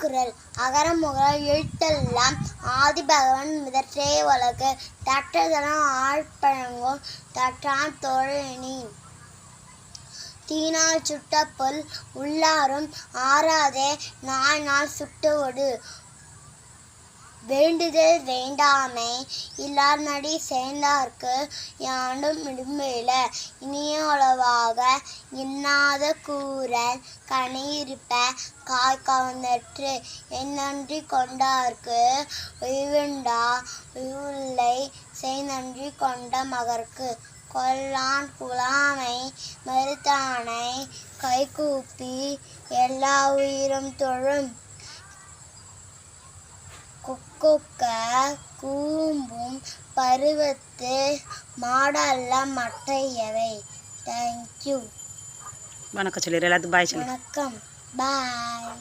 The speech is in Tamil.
திருக்குறள் அகர முகர எழுத்தெல்லாம் ஆதி பகவன் முதற்றே உலகு தட்டதனம் ஆழ்பழங்கும் தற்றான் தோழனி. தீனால் சுட்ட புல் உள்ளாரும் ஆறாதே நாய் நாள் சுட்டுவடு வேண்டுதல் வேண்டாமை. இல்லார் நடி சேர்ந்தார்க்கு யாண்டும் விடும்பில. இனியளவாக இன்னாத கூறல் கனியிருப்ப காய் கவர்ந்தற்று என்னன்றி கொண்டார்க்கு உய்வுண்டா உய்வுள்ளை செய் நன்றி கொண்ட மகர்க்கு. கொல்லான் குலாமை மறுத்தானை கைகூப்பி எல்லா உயிரும் தொழும் கொக்கொக்க கூம்பும் பருவத்து மாடல்ல மற்றையவை தேங்க்யூ வணக்கம் சொல்லிடு எல்லாத்துக்கும் பாய் சொல்லு வணக்கம். பாய்